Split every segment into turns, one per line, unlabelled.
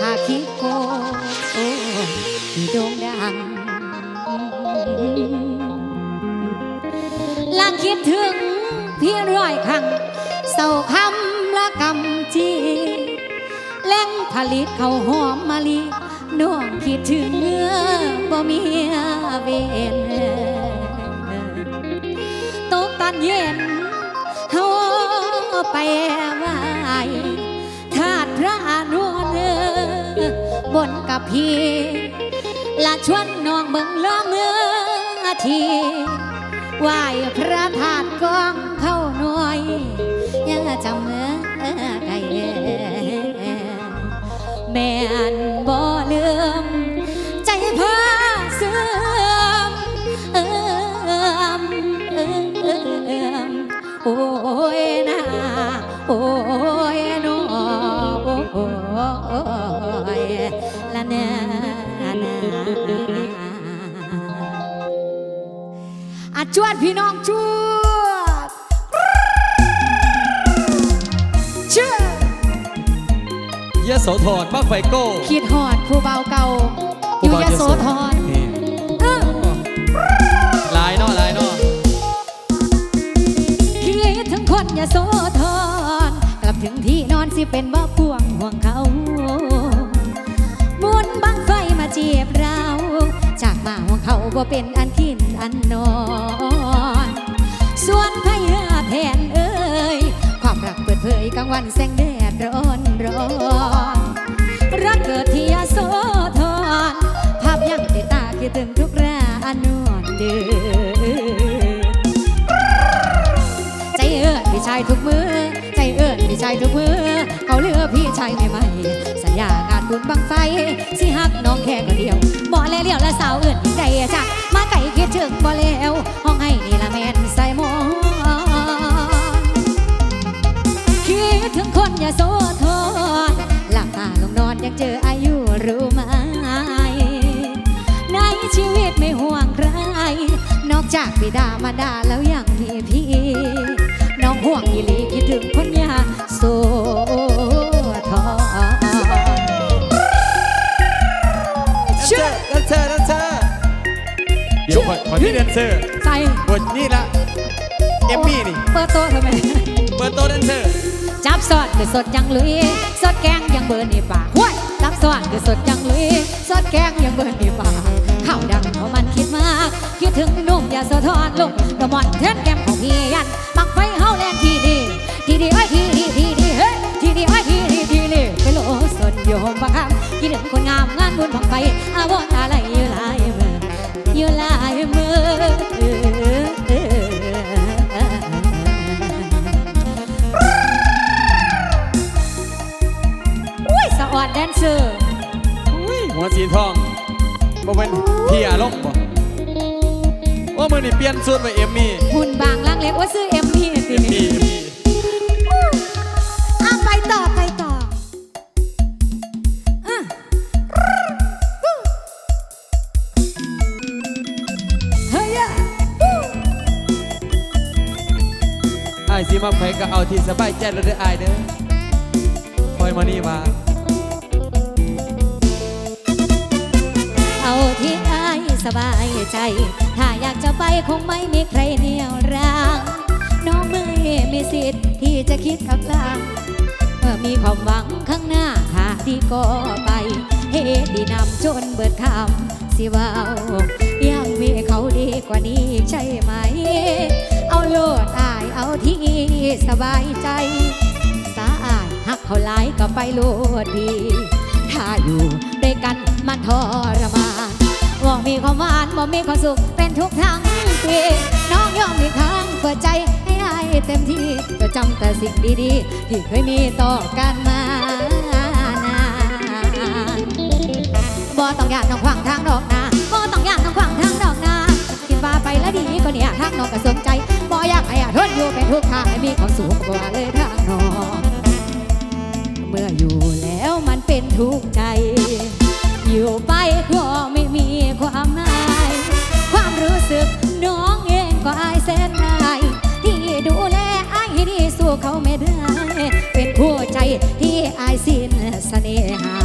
พาคิโกที่โด่งดังละคิดถึงพี่ร้อยครั้งเศร้าคำละกำจีแหล่งผลิตเขาวหอมมะลิน้องคิดถึงเนื้อบ่มีเวนตกตอนเย็นเฮาไปไหว้ทาดพระอนวล บนกับพี่ละชวนน้องเบิ่งล้อเมือทีไหวพระธาตุกองเข้าหน่วยย่าจำเมื่อไกลแม่นบ่ลืมใจพาเสื่อมเอิ่มเอิ่มโอ้ยนะโอ้ จวดพี่น้องจวดเชื่อย
โสธรบ้างไฟโก้
คิดหอดผู้เบาเก่าอยู่ยโสธร
นี่
เออ
ลายเนาะลายเนาะ
คิดถึงคนยโสธรกลับถึงที่นอนสิเป็นบ่พวงห่วงเขามุนบังไฟมาเจียบเรา จากมาห่วงเขาบ่เป็นอันกินอันนอนางวันแสงแดดร้อนร้อนรักเกิดที่ยโสธรภาพยังติดตาคิดถึงทุกราอนวนเดือใจเอิญพี่ชายทุกมือ ใจเอิญพี่ชายทุกมือ เขาเลือพี่ชายใหม่ๆสัญญางานบุญบังไฟสิฮักน้องแค่คนเดียวบ่แล้วเลี้ยวและสาวเอิญอีกใจจักมาไก่คิดถึงบ่แล้ว ย่าโสธรหลับตาลงนอนยังเจออายุรู้ไหม ในชีวิตไม่ห่วงใคร นอกจากบิดามารดาแล้วยังมีพี่ น้องห่วงอีหลีคิดถึงคนยาโสธร
เชื่อแดนเซอร์แดนเซอร์เดี๋ยวขอขอที่แดนเซอร์
ใส่
เปิดนี่ละเอมมี่นี่
เปิดโต๊ะทำไม
เปิดโต๊ะแดนเซอร์
จับสอดคือสดยังลุยสดแกงยังเบิร์นในปากห้วยจับสอดคือสดยังลุยสดแกงยังเบิร์นในปากข้าวดังเพราะมันคิดมากคิดถึงนุ่มอย่าสะท้อนลุงกระหมอนเทนแก้มของพี่ยันบังไฟเฮาแลนทีดีทีดีไอ้ทีดีทีดีเฮ้ยทีดีไอ้ทีดีทีดีไปโลสนโยมบังคับคิดถึงคนงามงานบุญบังไฟอาวรอะไรอยู่หลายเมืออยู่หลาย สี
ทองบ่เป็นพี่อารมณ์บ่ว่ามือนี่เปลี่ยนสูตรไปเอมมี่
หุ่นบางล่างเล็กว่าซื้อเอ็มพีสิ
เอมมี่เอมมี่
อะไปต่อไปต่ออะเฮ้ยอะ
ไอ้ายสิมาไผก็เอาที่สบายใจแล้วเด้อไอ้ายเด้อคอยมานี่มา
ที่อายสบายใจ ถ้าอยากจะไปคงไม่มีใครเหนี่ยวรังน้องไม่มีสิทธิ์ที่จะคิดขับลางเมื่อมีความหวังข้างหน้าหาดีก็ไปเหตุดีนำจนเบิดคำสิว่ายังมีเขาดีกว่านี้ใช่ไหม เอาโลดอายเอาที่สบายใจ สาอายหักเขาหลายก็ไปโลดดีาอยู่ด้วยกันมันทรมานว่ามีความหวานบ่มีความสุขเป็นทุกทั้งปีน้องยอมมีกครั้งเปิดใจให้อายเต็มที่จะจำแต่สิ่งดีๆ ที่เคยมีต่อกันมานานบ่ต้องอยากน้องขวางทางดอกนาบ่ต้องอยากน้องขวางทางดอกนาคิดว่าไปแล้วดีก็เนี่ยทางน้องก็สนใจบ่อยากให้อาทนอยู่เป็นทุกข์ทางให้มีความสุขกว่าเลย ทุกใจ อยู่ไปก็ไม่มีความหมาย ความรู้สึกน้องเองก็อายแสนนายที่ดูแลอายที่สู้เขาไม่ได้ เป็นผู้ใจที่อายสิ้นเสน่หา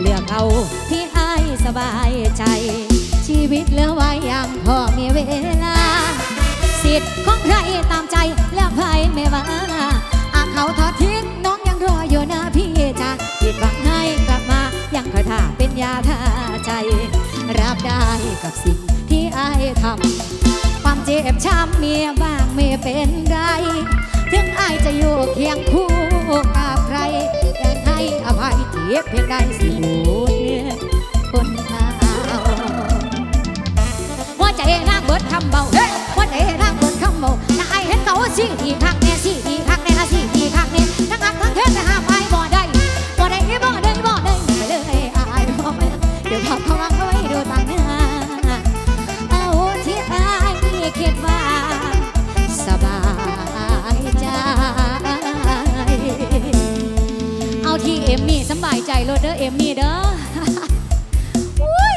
เลือกเอาที่อายสบายใจ ชีวิตเหลือไว้ยังพอมีเวลา สิทธิ์ของใครตามใจแล้วใครไม่ว่าอาเขาทอดทิ้ง รับได้กับสิ่งที่อายทำความเจ็บช้ำเมียบ้างไม่เป็นไรถึงอายจะอยู่เคียงคู่กับใครยังให้อภัยเทียบเพียงใดสิบูดเนื้อคนเอาว่าใจนางเบิดคำเบาว่าใจนางเบิดคำเบาถ้าไอายเห็นเขาสิทีคักแน่สิำบายใจโลดเด้อเอ็มมี่เด้ออุ้ย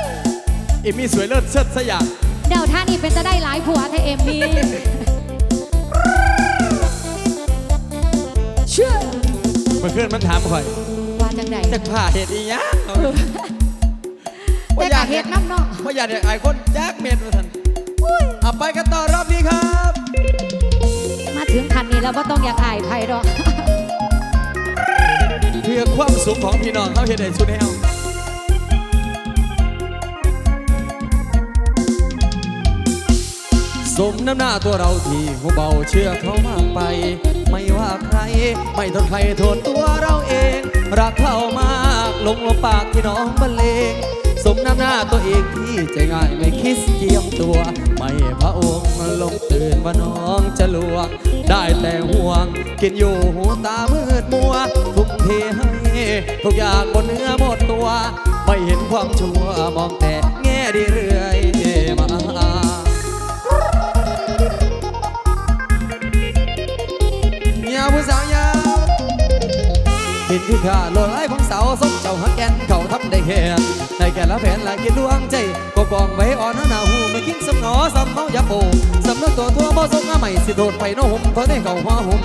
อีมีสวยเลิศเชิดสยาม
เดาท่านี่เป็นจะได้หลายผัวเธอเอ็มมี่เชื่อ
เมื่อคืนมันถามข่อย
ว่าจังใด
จะผ่าเหตุอีหยัง
แต่กะเฮ็ดน้ำเนาะ
เพราะอยากให้อายคนยากเม็ดมาทันเอาไปกันต่อรอบนี้ครับ
มาถึงคันนี้แล้วว่าต้องอยากอายใครหรอก
เพื่อความสุขของพี่น้องเขาเห็นได้สุดแนวสมน้ำหน้าตัวเราที่หัวเบาเชื่อเขามากไป ไม่ว่าใคร ไม่โทษใครโทษตัวเราเอง รักเขามากลงลงปากพี่น้องบรรเลงสมน้ำหน้าตัวเองที่ใจง่ายไม่คิดเจียมตัว ไม่พระองค์ลงตื่นว่าน้องจะลวง ได้แต่ห่วง กินอยู่หูตามืดมัว ให้ทุกอย่างบนเนื้อหมดตัว ไม่เห็นความชั่วมองแต่แง่ดีเรื่อยมายาวผู้สาวยาวเห็นที่ขาโลดไล่ของสาวสมเจ้าหักแกนเขาทำได้แค่ในแก่ละแผนละกินดวงใจก็กองไว้อ่อนหนาหูไม่คิงสำหนอสำเมาอย่าโปสำนึกตัวทั่วบ่สงอาใหม่สิโดดไปโน้ห่มเพราะได้เก่าหัวหุ่ม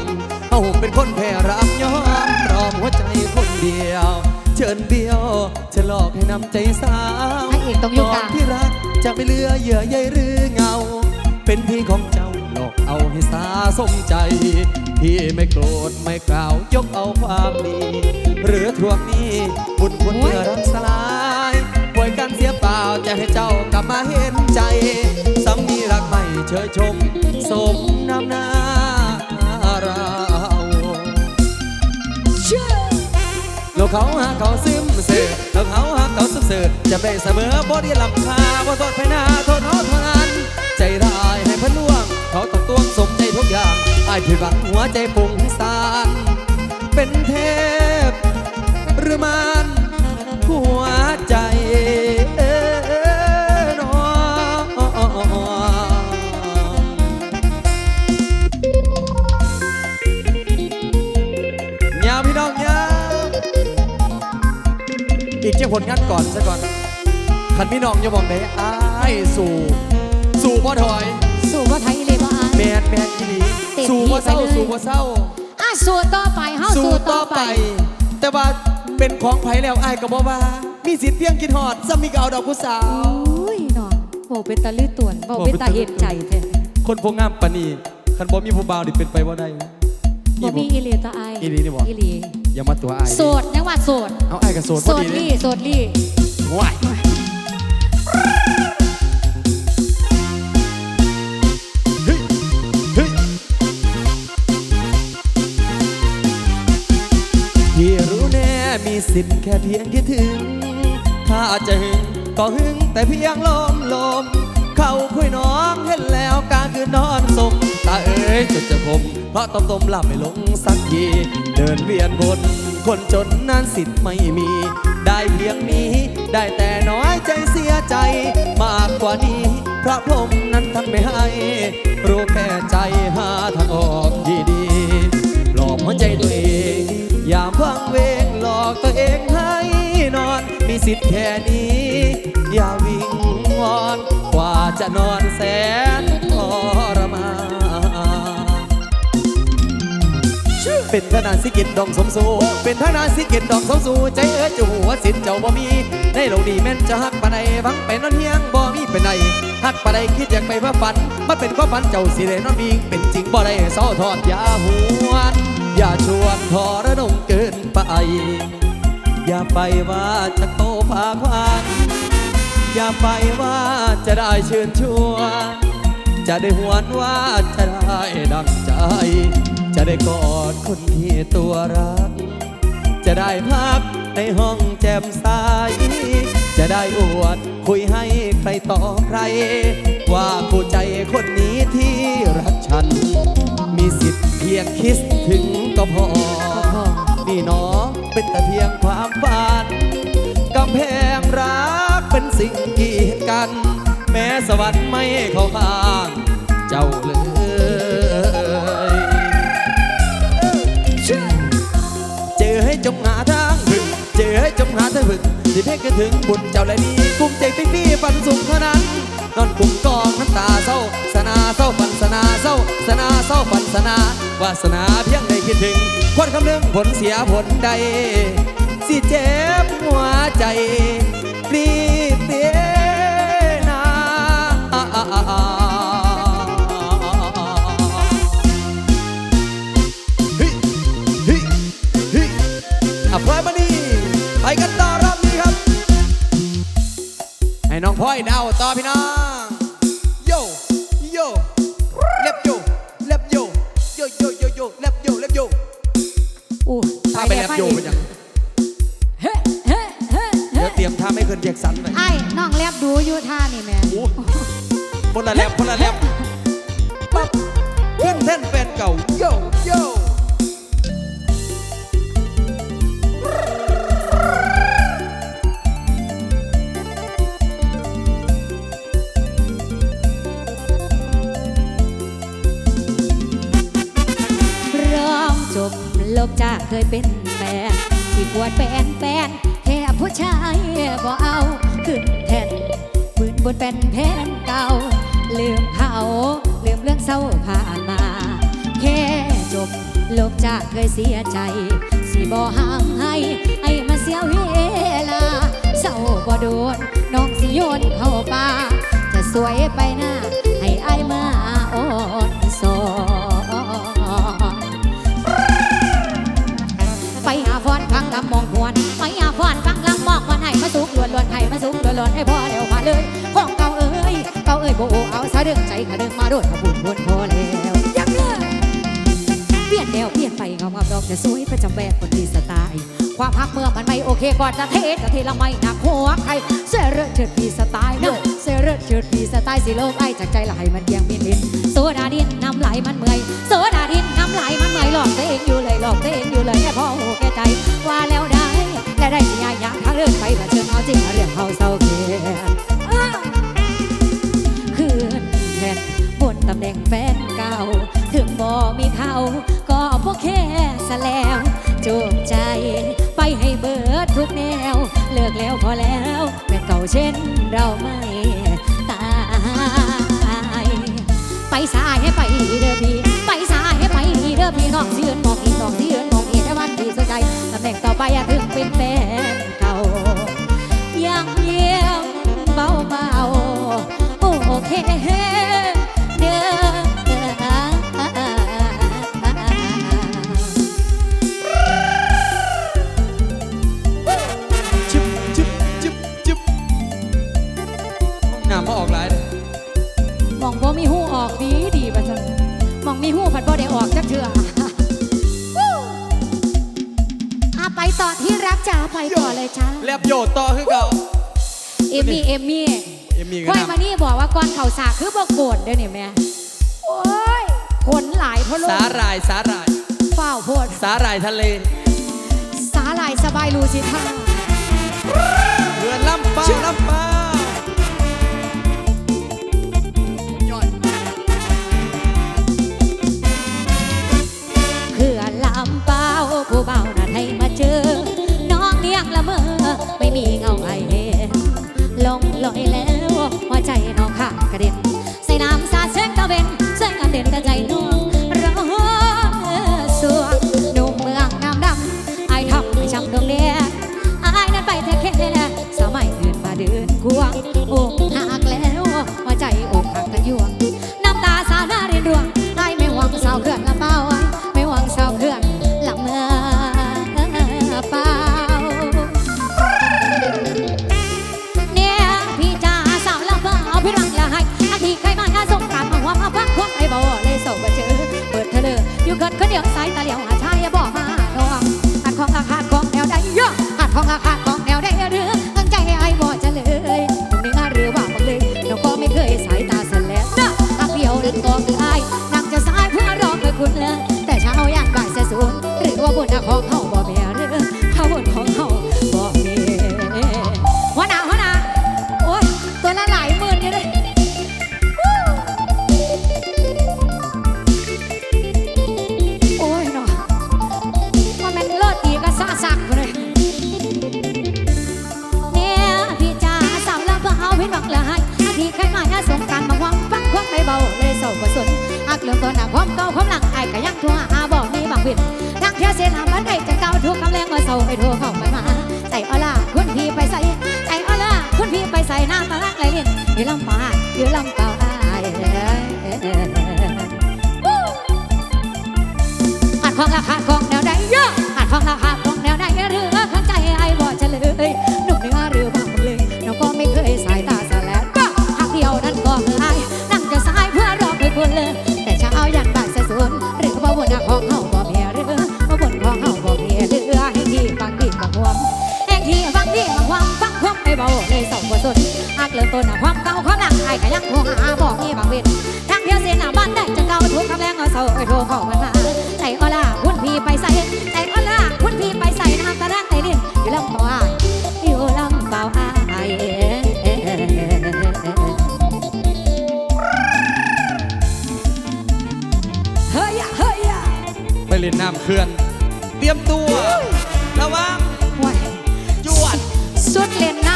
าห่มเป็นคนแพ้รับยอมพร้อมหัวใจคนเดียว เชิญเบี้ยวจะหลอกให้นำใจสาว
พระเอกต้องอยู่กลาง
ที่รักจะไม่เหลือเยื่อใยหรือเงา เป็นที่ของเจ้าหลอกเอาให้สาสมใจที่ไม่โกรธไม่กล่าวยกเอาความดี หรือทวงหนี้บุญคุณเมื่อรักสลายป่วยกันเสียเปล่าจะให้เจ้ากลับมาเห็นใจสามีรักไม่เชยชม สมน้ำหน้าเรา
เขา
หาเขาซึมเสือโลกเขาหาเขาซึมเสือจะเป็นเสมอบ่ได้ลำคาว่าโทษไปหน้าโทษเขาเท่านั้น ใจร้ายให้พะล่วง เขาต้องตวงสมใจทุกอย่างอายผิดหวังหัวใจปุ่งสานเป็นเทพหรือมานหัวใจ พี่น้องอย่ามองไหนอ้ายสู่ สู่พ่อถอย
สู่ว่าไทยเลยบ่อาย
แมนแมนอีหลี
เต็มที่
สู่พ่อเศร้า
ไปเลย
สู่พ่อเศร้า
อะสู่ต่อไปเฮา
สู่
สู่
ต่
ต่
อ
อ
ไป
ไป
แต่ว่าเป็นของไผแล้วอ้ายก็บอกว่า มีสิทธิ์เพียงกินหอดซ้ำมีก็เอาดอกผู้สาว
อุ้ยน้องโบเป็นตาลือต่วนโบเป็นตาเห็นใจแท้
คนพวกงามปานนีคันบ่มีผู้บ่าวนี่เป็นไปบ่ได้
บ่มีอีหลีตาอาย
อีหลีนี่บ่
อีหลี
อย่ามาตัวอ้าย
โสดยังว่าโสด
เอาอ้ายกับโสด
โส
บ่
ด
ดี
ลี่
เลย
โสดลี่
ว้าย ก็หึงแต่เพียงลมลม เข้าคุยน้องเห็นแล้วกลางคืนนอนสมตาเอ๋ยจนจะคมเพราะต้มต้มหลับไม่ลงสักที เดินเวียนวนคนจนนั้นสิทธิ์ไม่มี ได้เพียงนี้ ได้แต่น้อยใจเสียใจ มากกว่านี้ พระพรหมนั้นท่านไม่ให้ รู้แค่ใจหาทางออกที่ดีหลอกหัวใจตัวเอง อย่าพังเวงหลอกตัวเองให้ มีสิทธิ์แค่นี้ อย่าวิงวอนกว่าจะนอนแสนทรมานเป็นทนาสิกินดองสมสู เป็นทนาสิกินดองสมสู ใจเอ๋ยจูหัวสินเจ้าบ่มี ในโลกนี้แม่นจะฮักปานใดหวังไปนอนเฮียงบ่มีเป็นไดฮักปานใดคิดอยากไปเพื่อฝัน มันเป็นความฝันเจ้าสิได้นอนมีเป็นจริงบ่ได้เศร้าทอดอย่าหวนอย่าชวนทอระนงเกินไป อย่าไปว่าจะโตพาควันอย่าไปว่าจะได้เชิญชวนจะได้หวนว่าจะได้ดังใจ จะได้กอดคนที่ตัวรัก จะได้พักในห้องแจ่มใสจะได้อวดคุยให้ใครต่อใคร ว่าผู้ใจคนนี้ที่รักฉัน มีสิทธิ์เพียงคิดถึงก็พอ นี่น้องเป็นแต่เพียงความฝันกำแพงรักเป็นสิ่งกีดกัน แม้สวรรค์ไม่เข้าข้างเจ้าเลยเจอให้จงหาทางถึงเจอให้จงหาทางถึง ที่เพชรก็ถึงบุญเจ้าและดีกุ้มใจปิ๊งปี้ปันสุขเท่านั้น นอนกุ้มกองน้ำตาเศร้า สนาเศร้าปันสนาเศร้า สนาเศร้าปันสนาวาสนาเพียงได้คิดถึงคนคำนึงผลเสียผลใด สิเจ็บหัวใจรีบ ดาต่อพี่น้อง จาเค
ยเป็นแฟนที่ปวดแฟนแฟนแค่ผู้ชายบ่เอาขึ้นแทนบืนบนเป็นแผนเก่า ลืมเขาลืมเรื่องเศร้าผ่านมา แค่จบลบจากเคยเสียใจ สิบ่ห้ามให้ให้มาเสียเวลาเศร้าบ่โดนน้องสิโยนเข้าป่าจะสวยไปหน้าให้อายมาอ่อนสอน มาสุกล้วนล้วนให้พ่อเร็วมาเลยของเก่าเอ้ยเก่าเอ้ยโบเอาซะเรื่องใจขาดึงมาโดดขบุญบุญพอแล้วยังเลยเปลี่ยนแนวเปลี่ยนไปเงาเงาดอกจะสวยประจำแบบคนดีสไตล์ความพักเมื่อมันไม่โอเคก่อนจะเทจะเทละไม่หนักหัวใครเสื้อเลือดเฉิดพีสไตล์นะเสื้อเลือดเฉิดพีสไตล์สิโลกไอจากใจละให้มันเยียงมินลินโซดาดินน้ำไหลมันเมื่อยโซดาดินน้ำไหลมันเมื่อยหลอกตัวเองอยู่เลยหลอกตัวเองอยู่เลยแค่พอโอแก่ใจว่าแล้วได้ และได้สิยายางทางเรื่องไปเผชิญเอาจริงเรื่องเขาเศร้าเกียคืนแทนบนตำแหน่งแฟนเก่า ถึงบ่มีเขาก็พวกแค่สแล้วจูบใจ ไปให้เบิดทุกแนว เลิกแล้วพอแล้วแม่เก่าเช่นเราไม่ตายไปสายให้ไปเด้อพี่ ไปสายให้ไปเด้อพี่น้องที่ยืนมองอีกน้องยืนมอกให้วัน สนใจตำแหน่งต่อไปอย่าถึงเป็นแฟนเก่ายังเยี่ยมเบาเบาๆโอเค ไปต่อเลยจ้า
แลบโยต่อคือเก่า
เอมมี่เอมมี่
เอมมี่ก็
ค่อย
นำ
มานี่บอกว่าก่อนเขาสากคือบอกโกรธเด้อนี่แม่โอ้ยขนหลายเพราะลูก
สาหร่ายสาหร่าย
เฝ้าโพด
สาหร่ายทะเล
สาหลายสบายรูสิท่า
เรือนลำเปาลำเปาย่อย
เพื่อลำเป้าผู้เบานัดให้มาเจอ ไม่มีเงาไอเดลงลอยแล้วหัวใจน้องข้ากระเด็นใส่น้ำสาเส้นกระเบนเส้นกระเด็นกระใจน้องร้องสวงหนุ่มเมืองงามดำไอทำให้ช้ำดวงเดียไอนั้นไปเธอแค่สมัยเดินมาเดินก
วงโอ เล่นน้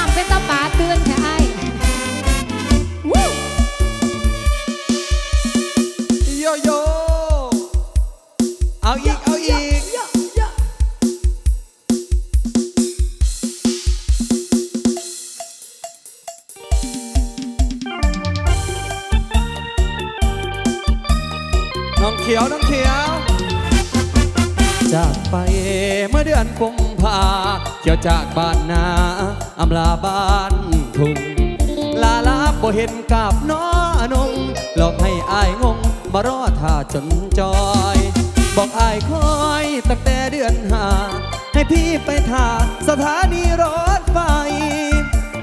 นีรถไฟ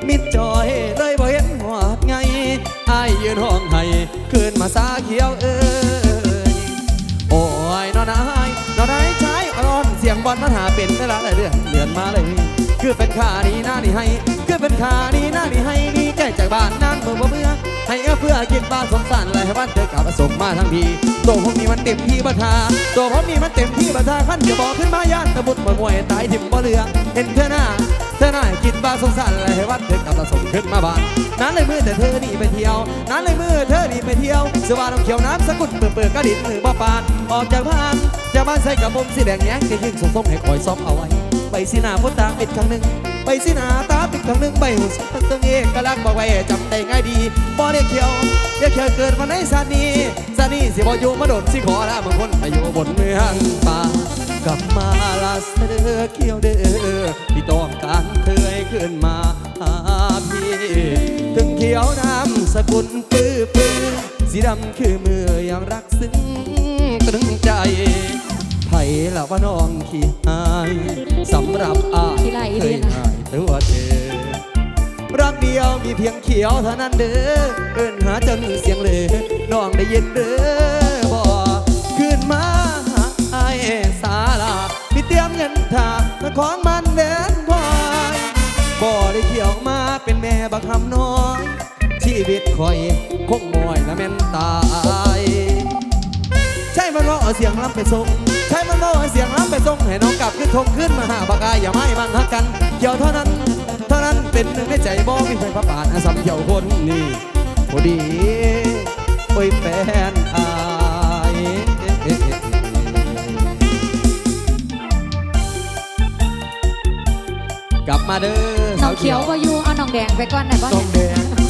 มิดจอยเลยบ่เห็นหอดไงไอายยืนห้องให้คืนมาสาเขียวเอ้ยโอ้ยนอนนายนอนนายชายอ่อนเสียงบอลมันหาเป็นเวลาหลยเดือนเดือนมาเลย คือเป็นขานี่หน้านี่ให้คือเป็นขานี่หน้านี่ให้ดีใจจากบ้านนั่งเมื่อเมื่อให้เอเพื่อกินบ้านสงสารเลยให้บ้านเธอกลับมาส่งมาทั้งทีตัวผมนี่มันเต็มที่บัทาตัวผมนี่มันเต็มที่บัทาขั้นจะบอกขึ้นมาย่านตะบุดมามวยตายทิมบ่เรือ เห็นเธอหน้า ธอหน้ากินบ้าสงสารเลยให้บ้านเธอกลับมาส่งขึ้นมาบ้านนั้นเลยมือแต่เธอหนีไปเที่ยว นั้นเลยมือเธอหนีไปเที่ยวสว่าน้ำเขียวน้ำสกุลเปิดเปิดกระดิ่งมือบ่ปานออกจากบ้านจะบ้านใส่กับผมสีแดงแย้งจะยืนส่งส่งให้คอยซ้อมเอาไว้ไปสีหน้าพุตาปิดครั้งหนึ่งไปสีหน้าตาปิดครั้งหนึ่งใบหูสักตึงเอกลักบอกไว้จำได้ง่ายดีบ่เรียเขียวเรียกเขียวเกิดวันในสานีสานีสิบ่อยู่มาโดดสิขอละบางคนไปอยู่บนเมืองป่า กลับมาลาเสดอเขียวเด้อที่ต้องการเคยขึ้นมาหาพี่ถึงเขียวน้ำสกุลปื้อปื้อสีดำคือมือยังรักซึ้งตรึงใจไผ่ละว่าน้องขี้อายสำหรับอา
ขี้ไล่
เค
ดี
ย
นะ
อายตัวเธอ รักเดียวมีเพียงเขียวเท่านั้นเด้อเอิ้นหาจนเสียงเลยน้องได้ยินเด้อบ่ขึ้นมาาลาพี่เตรียมเงินทาของมันแหวนพอยบ่ได้เขียวมาเป็นแม่บักคำน้อย ชีวิตคอยคงมอยและแม่นตาย ใช่มันว่าเอาเสียงล้ำไปส่งใช่มันว่าเอาเสียงล้ำไปส่งให้น้องกลับขึ้นทงขึ้นมาหาปากายอย่าไม่มั่งฮักกันเกี่ยวเท่านั้น เท่านั้นเป็นหนึ่งในใจบ่มีไฟพระปานอาสำเกี่ยวคนนี่พอดีโอ้ยแฟนอา มาเด้อ
น้องเขียวว่าอยู่เอาน้องแดงไปก่อนได้บ่
ต้องแดง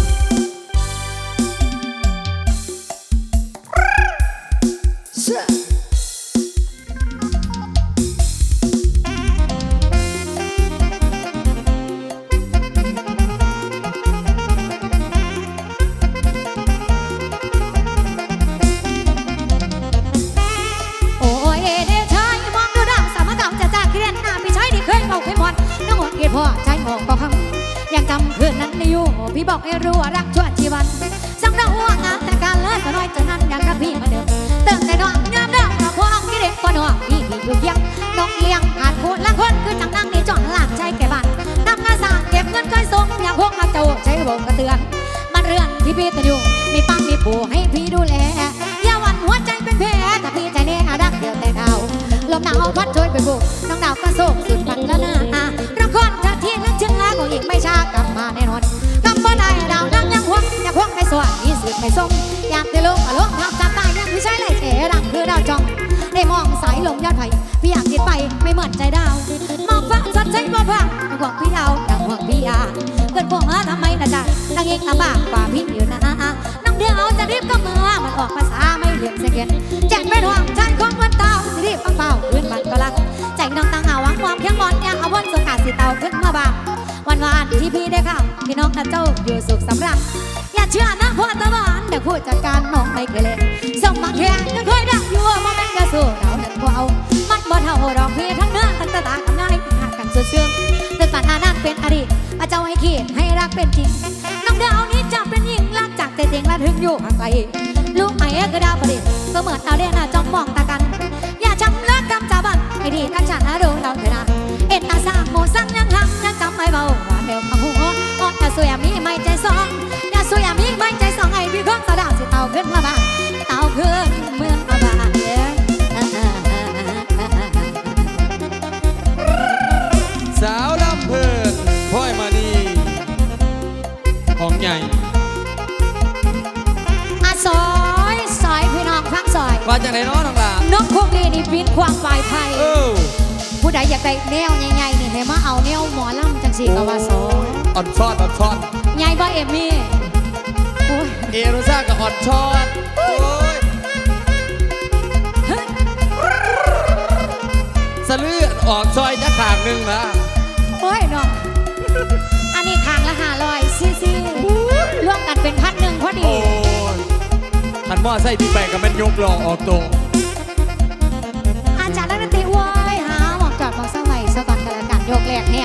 หักกันสุดเชื่องกปัญหานั้นเป็นอดีตพระเจ้าให้ขีดให้รักเป็นจริงน้องเดาวนี้จะเป็นหญิงรักจากแต่จริงและถึงอยู่ห่างไกลลูกไอ้ก็ดาวประดิษฐ์ก็เหมือนดาวเด่นจ้องมองตากัน อย่าจำเลิกกำจาบันไอ้ดีทั้งฉันนะดูเราเถอะนะเอ็นตาสร้างโมสั่งยังหังยังจำไม่เบาหวานเดียวมาหัวอ่อนอย่าสวยมีไม่ใจสองอย่าสวยมีไม่ใจสองไอ้พี่เพิ่งสะดาวสิเต่าขึ้นมาบ้าง
ว่าจากไหนเน้อน้องหลาน
กคุกลีนี่บินควางปลายไผ่
เออ
ผู้ใดอยากได้แนวใหญ่ๆนี่ให้มาเอาแนวหมอลำจังสีก็ว่าซอย
อ่อนช้อนอ่อนช้อน
ใหญ่บ่เอมมี่โอ้ย
เอรุซ่ากับอ่อนช้อนโอ้ยสะลือออกซอยจะขางหนึ่งนะ
โอ้ยน้องอันนี้ทางละห้าร้อยซีซีรวมกันเป็นพันหนึ่งพอดี
โอ้ยทัน มอไส้ที่แปลกกับมันยกหลอออกตัว
อาจารย์นักดนตรีว้ยหาหมอกจอดหมอกสมัยสะก่อนกันละกันยกแรกเนี่ย